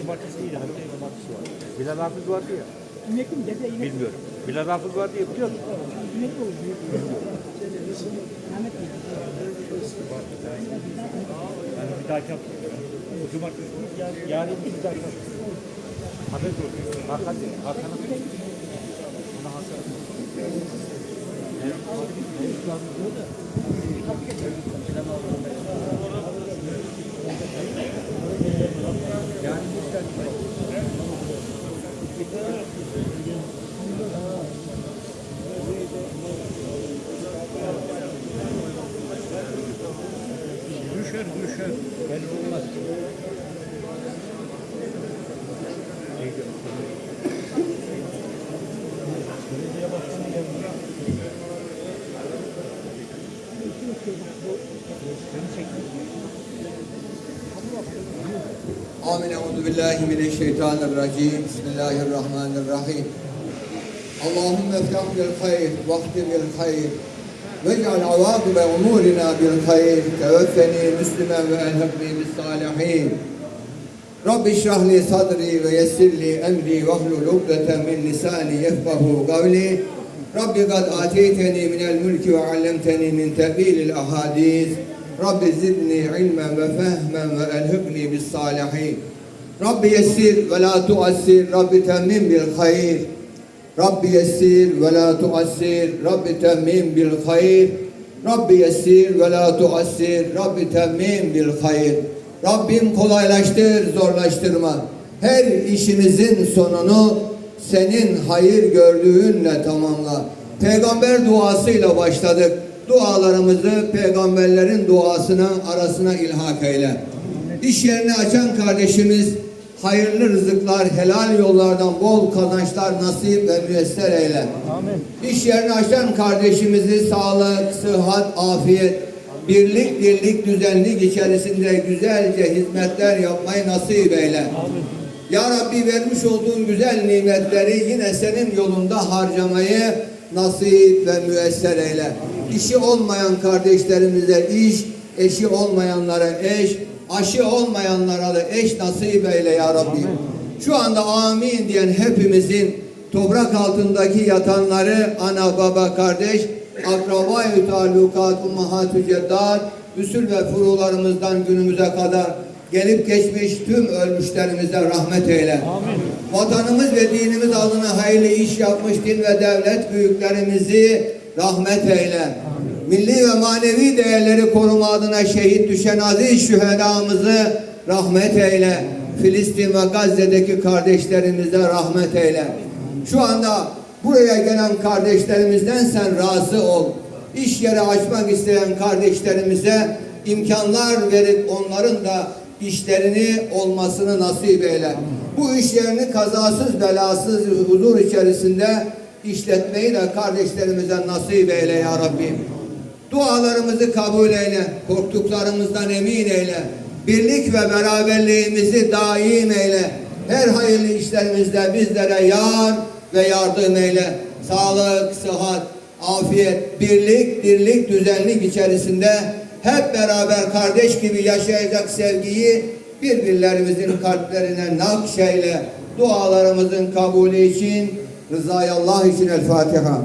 Cumartesi değil abi. Cumartesi var. Hafız vardı ya. Bilmiyorum. Bilal Hafız vardı ya? Yani bir dahaki hafta. O cumartesi değil, yarın- bir dahaki hafta. Haber gördüm. Hakan değil. Hakan'ın. Buna şey. Hakan. Benim- benim üstadımız o da. Hafız. düşer düşer. Belli olmaz. Belediye başkanı geldi. Amin. Euzu billahi mineşşeytanirracim. Bismillahirrahmanirrahim. Allahümme eflah bil hayr, vakti bil hayr, واجعل عواقب أمورنا بالخير توفني مسلما وألحقني بالصالحين. رب اشرح لي صدري ويسر لي أمري واحلل عقدة من لساني يفقه قولي. رب قد آتيتني من الملك وعلمتني من تأويل الأحاديث. رب زدني علما وفهما وألهقني بالصالحين. رب يسر ولا تؤسر رب تمم بالخير. Rabbi yessir ve la tuassir. Rabbi temmim bil hayr. Rabbi yessir ve la tuassir. Rabbi temmim bil hayr. Rabbim kolaylaştır, zorlaştırma. Her işinizin sonunu senin hayır gördüğünle tamamla. Peygamber duasıyla başladık. Dualarımızı peygamberlerin duasına arasına ilhak eyle. İş yerini açan kardeşimiz hayırlı rızıklar, helal yollardan bol kazançlar nasip ve müyesser eyle. Amin. İş yerini açan kardeşimizi sağlık, sıhhat, afiyet, birlik, dirlik, düzenlik içerisinde güzelce hizmetler yapmayı nasip eyle. Amin. Ya Rabbi vermiş olduğun güzel nimetleri yine senin yolunda harcamayı nasip ve müesser eyle. İşi olmayan kardeşlerimize iş, eşi olmayanlara eş, aşı olmayanlara da eş nasip eyle ya Rabbi. Şu anda amin diyen hepimizin toprak altındaki yatanları ana baba kardeş, akraba-i talukat, ummahat-ı ceddat, üsül ve furularımızdan günümüze kadar gelip geçmiş tüm ölmüşlerimize rahmet eyle. Amin. Vatanımız ve dinimiz adına hayırlı iş yapmış din ve devlet büyüklerimizi rahmet eyle. Milli ve manevi değerleri koruma adına şehit düşen aziz şühedamızı rahmet eyle. Filistin ve Gazze'deki kardeşlerimize rahmet eyle. Şu anda buraya gelen kardeşlerimizden sen razı ol. İş yeri açmak isteyen kardeşlerimize imkanlar verip onların da işlerini olmasını nasip eyle. Bu iş yerini kazasız belasız huzur içerisinde işletmeyi de kardeşlerimize nasip eyle ya Rabbi. Dualarımızı kabul eyle, korktuklarımızdan emin eyle. Birlik ve beraberliğimizi daim eyle. Her hayırlı işlerimizde bizlere yar ve yardım eyle. Sağlık, sıhhat, afiyet, birlik, dirlik, düzenlik içerisinde hep beraber kardeş gibi yaşayacak sevgiyi birbirlerimizin kalplerine nakşeyle. Dualarımızın kabulü için, rızayı Allah için El Fatiha.